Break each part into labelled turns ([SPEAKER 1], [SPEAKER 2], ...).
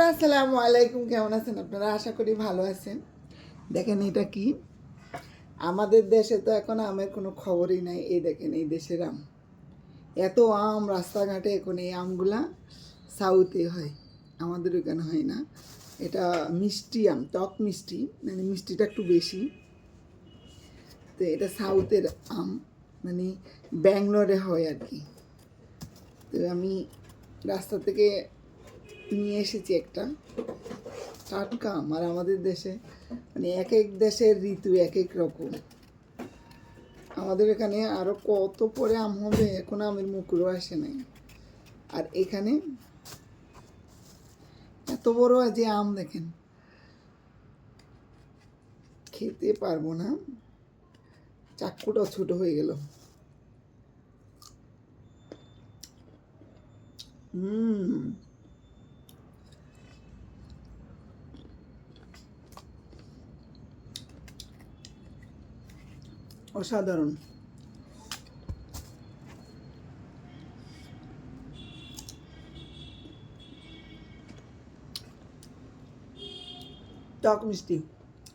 [SPEAKER 1] বন্ধুরা, আসসালামু আলাইকুম। কেমন আছেন আপনারা? আশা করি ভালো আছেন। দেখেন এটা কি? আমাদের দেশে তো এখন আমের কোনো খবরই নাই। এই দেখেন, এই দেশের আম। এত আম রাস্তাঘাটে এখন এই আমগুলা সাউথে হয়। আমাদের ওখানে হয় না। এটা মিষ্টি আম, টক মিষ্টি। মানে মিষ্টিটা একটু বেশি। তো এটা সাউথের আম। মানে ব্যাঙ্গালোরে হয় আর কি। তো আমি রাস্তা থেকে নিয়ে এসেছি একটা। টাটকা আম আর আমাদের দেশে মানে এক এক দেশের ঋতু এক এক রকম। আমাদের এখানে আরও কত পরে আম হবে এখন আমের মুকুরও আসে নাই। আর এখানে এত বড় যে আম দেখেন, খেতে পারব না। চাক্কুটাও ছোট হয়ে গেল। হুম অসাধারণ। টক মিষ্টি।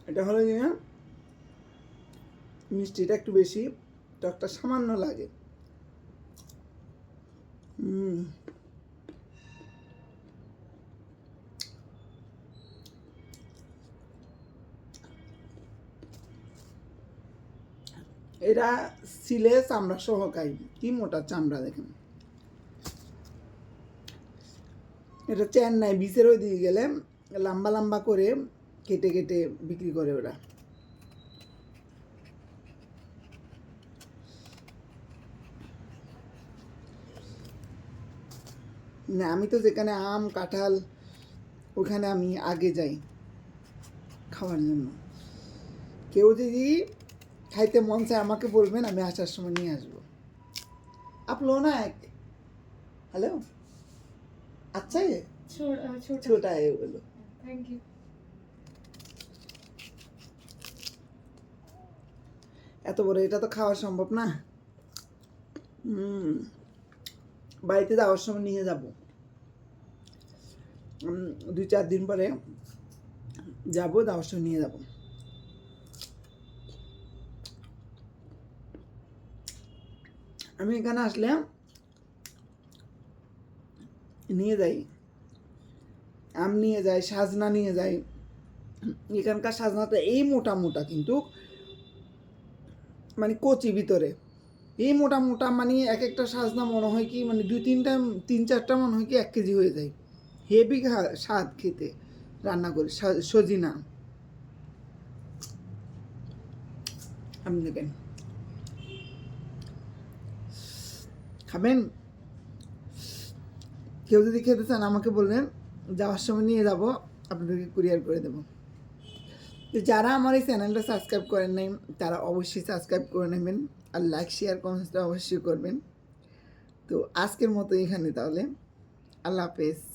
[SPEAKER 1] এটা হলো যে মিষ্টিটা একটু বেশি টকটা সামান্য লাগে। হুম এরা সিলে চামড়া সহ খাই। কি মোটা চামড়া দেখেন। এটা চেন্নাই বিচের ওই দিকে গেলে লম্বা লম্বা করে কেটে কেটে বিক্রি করে ওরা। না, আমি তো যেখানে আম, কাঁঠাল, ওখানে আমি আগে যাই খাওয়ার জন্য। কেউ যদি খাইতে মন চায় আমাকে বলবেন আমি আসার সময় নিয়ে আসব। আপ লো না
[SPEAKER 2] হ্যালো? আচ্ছা
[SPEAKER 1] ছোটা এ বলো
[SPEAKER 2] থ্যাংক ইউ
[SPEAKER 1] এত বড় এটা তো খাওয়া সম্ভব না। বাড়িতে যাওয়ার সময় নিয়ে যাব। দুই চার দিন পরে যাব যাওয়ার সময় নিয়ে যাব। আমি এখানে আসলে নিয়ে যাই। আম নিয়ে যাই, সাজনা নিয়ে যাই। এখানকার সাজনাটা এই মোটা মোটা কিন্তু মানে কচি ভিতরে। এই মোটা মোটা মানে এক একটা সাজনা মনে হয় কি মানে দুই তিনটা, তিন চারটা মনে হয় কি এক কেজি হয়ে যায়। হেভি স্বাদ খেতে রান্না করে সজিনা। আপনি দেখেন। খাবেন? কেউ যদি খেতে চান, আমাকে বলবেন, যাওয়ার সময় নিয়ে যাব, আপনাদেরকে কুরিয়ার করে দেবো। তো যারা আমার এই চ্যানেলটা সাবস্ক্রাইব করেন নাই, তারা অবশ্যই সাবস্ক্রাইব করে নেবেন আর লাইক শেয়ার কমেন্টসটা অবশ্যই করবেন। তো আজকের মতো এখানে তাহলে। আল্লাহ হাফেজ।